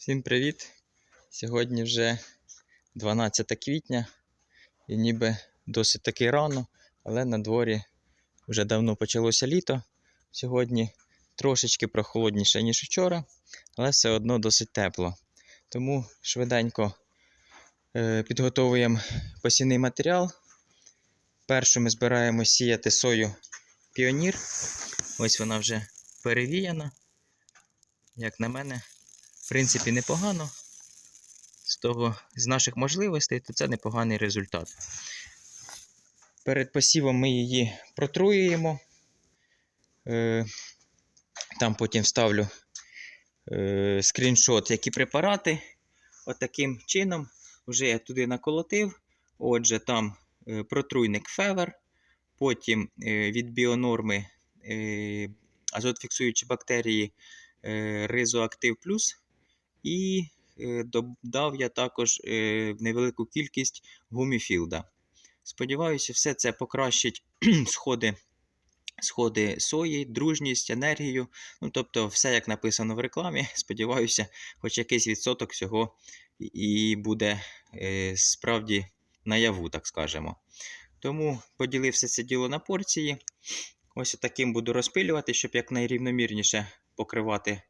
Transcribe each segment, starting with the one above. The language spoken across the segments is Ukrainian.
Всім привіт! Сьогодні вже 12 квітня і ніби досить таки рано, але на дворі вже давно почалося літо. Сьогодні трошечки прохолодніше, ніж вчора, але все одно досить тепло. Тому швиденько е, підготовуємо посівний матеріал. Першу ми збираємо сіяти сою піонір. Ось вона вже перевіяна. Як на мене, принципі, непогано. З того, з наших можливостей, то це непоганий результат. Перед посівом ми її протруюємо. Е, Там потім вставлю е, скріншот, які препарати. Отаким чином вже я туди наколотив. Отже, там е, протруйник февер, потім від біонорми азотфіксуючі бактерії Ризоактив Плюс. І е, додав я також е, невелику кількість гуміфілда. Сподіваюся, все це покращить сходи, сходи сої, дружність, енергію. Ну, тобто, все як написано в рекламі. Сподіваюся, хоч якийсь відсоток всього і- буде е, справді наяву, так скажемо. Тому поділив все це діло на порції. Ось таким буду розпилювати, щоб якнайрівномірніше покривати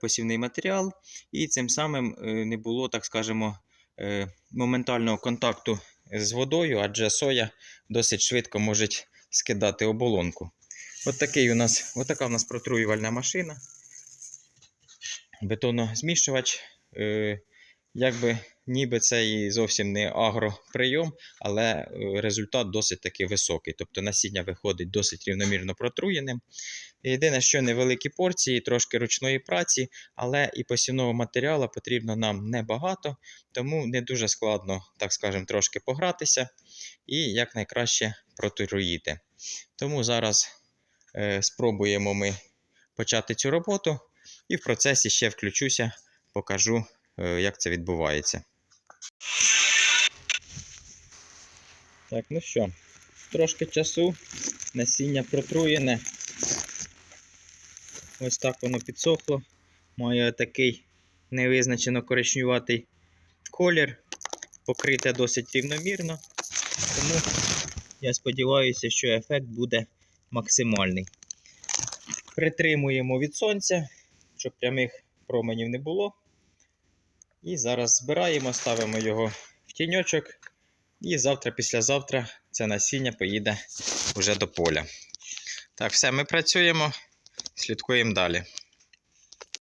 посівний матеріал. І цим самим е, не було, так скажемо, е, моментального контакту з водою, адже соя досить швидко може скидати оболонку. От такий у нас, от така у нас протруювальна машина. бетонозміщувач. Е, Якби ніби це і зовсім не агроприйом, але е, результат досить таки високий. Тобто насіння виходить досить рівномірно протруєним. Єдине, що невеликі порції, трошки ручної праці, але і посівного матеріалу потрібно нам небагато, тому не дуже складно, так скажемо, трошки погратися і якнайкраще протруїти. Тому зараз е, спробуємо ми почати цю роботу, і в процесі ще включуся, покажу, е, як це відбувається. Так, ну що, трошки часу, насіння протруєне. Ось так воно підсохло. Має такий невизначено коричнюватий колір, покрите досить рівномірно. Тому я сподіваюся, що ефект буде максимальний. Притримуємо від сонця, щоб прямих променів не було. І зараз збираємо, ставимо його в тіньочок. І завтра, післязавтра це насіння поїде вже до поля. Так, все, ми працюємо, слідкуємо далі.